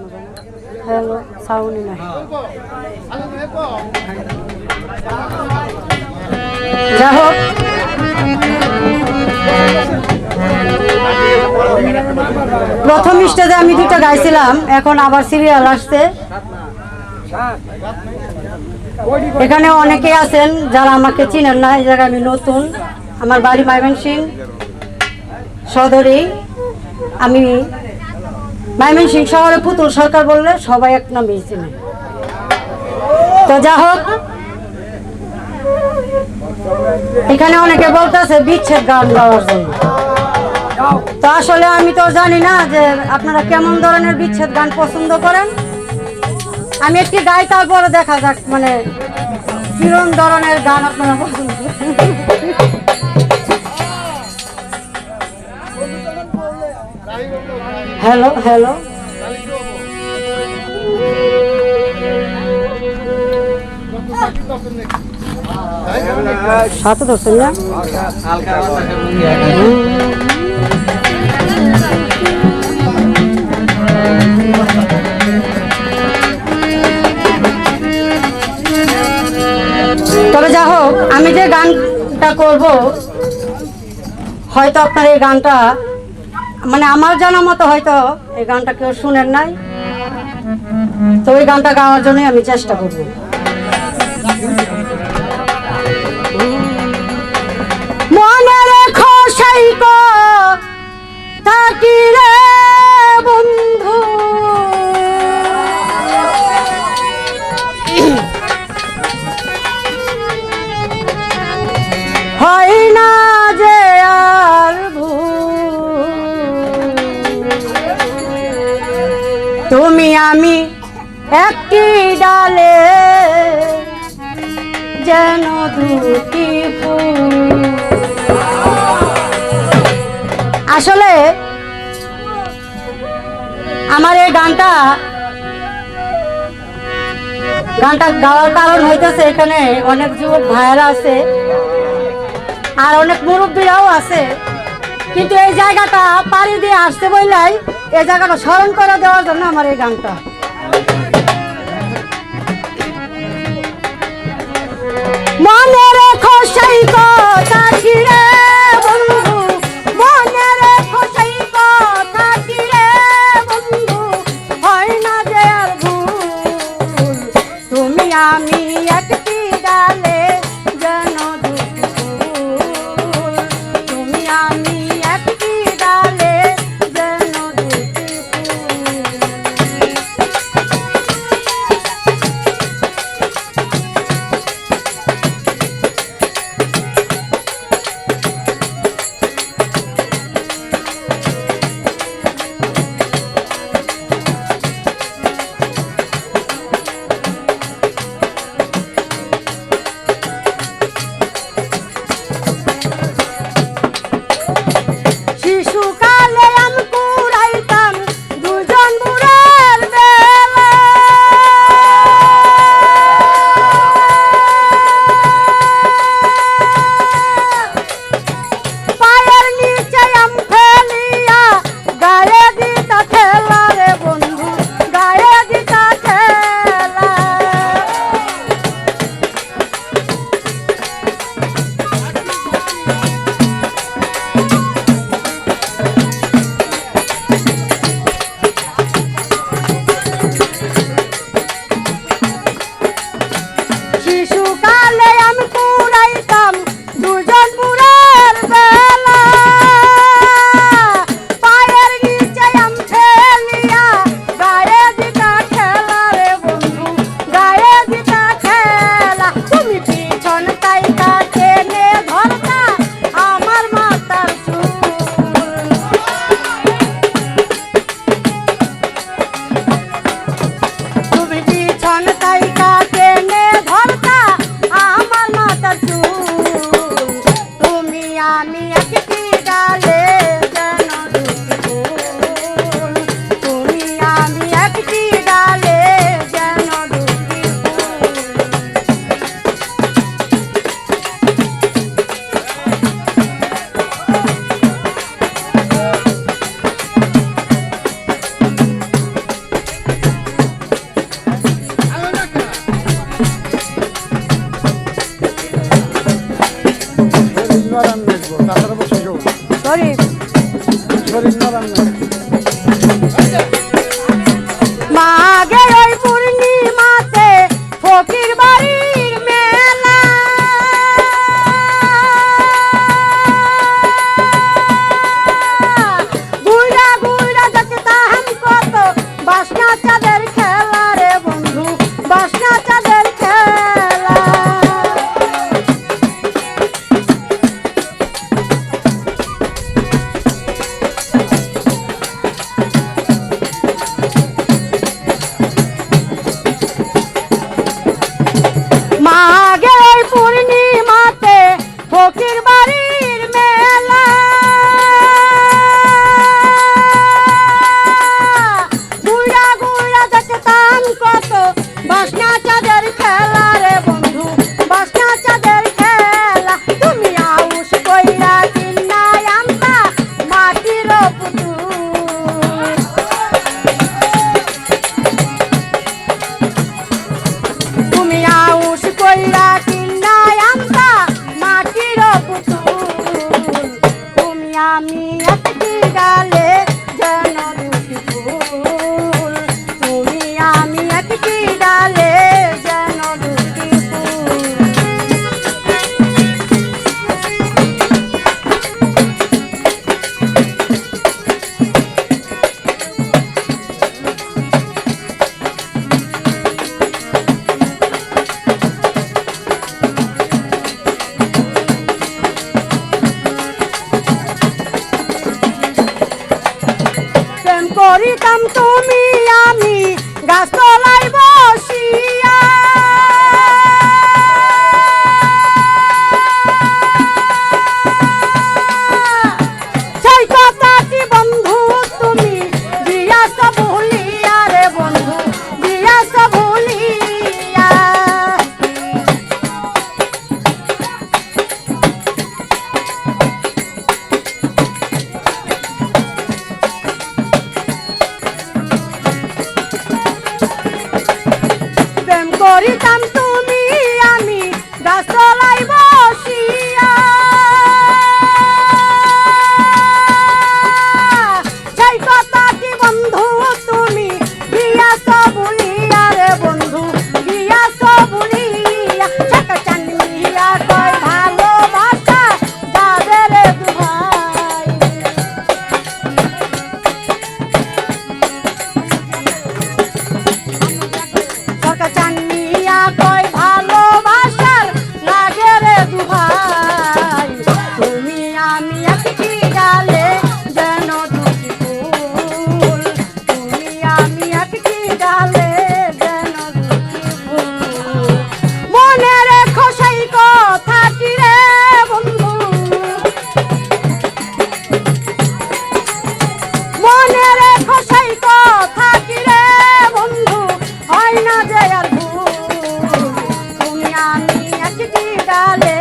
না হ্যালো, সাউনি যাই হোক। প্রথম স্টেজে আমি দুটো গাইছিলাম, এখন আবার সিরিয়াল আসছে। এখানে অনেকে আছেন যারা আমাকে চিনেন না, এই জায়গায় আমি নতুন। আমার বাড়ি সিং সদরেই। আমি সিং শহরে পুতুল সরকার বললে সবাই এক নামেই চিনে। তো যা হোক, এখানে অনেকে বলতেছে বিচ্ছেদ গান গাওয়ার জন্য। তো আসলে আমি তো জানি না যে আপনারা কেমন ধরনের বিচ্ছেদ গান পছন্দ করেন। আমি একটি গাই, তারপরে দেখা যাক মানে কিরম ধরনের গান আপনারা পছন্দ করেন। হ্যালো হ্যালো সাথে ধরছেন না তবে যা হোক, আমি যে গানটা করব, হয়তো আপনার এই গানটা মানে আমার জানা মতো হয়তো এই গানটা কেউ শুনেন নাই। তো ওই গানটা গাওয়ার জন্যই আমি চেষ্টা করব। তুমি আমি একটি ডালে যেন দুটি আসলে আমার এই গানটা গানটা গাওয়ার কারণ হইতেছে এখানে অনেক যুবক ভাইয়েরা আছে আর অনেক মুরব্বীরাও আছে। কিন্তু এই জায়গাটা পাড়ি দিয়ে আসতে বললাই এই জায়গাটা স্মরণ করে দেওয়ার জন্য আমার এই গানটা। মনে রেখো সেই কথা করিতাম তুমি আমি গাছতলায় বসিয়া করিতাম তুমি dale.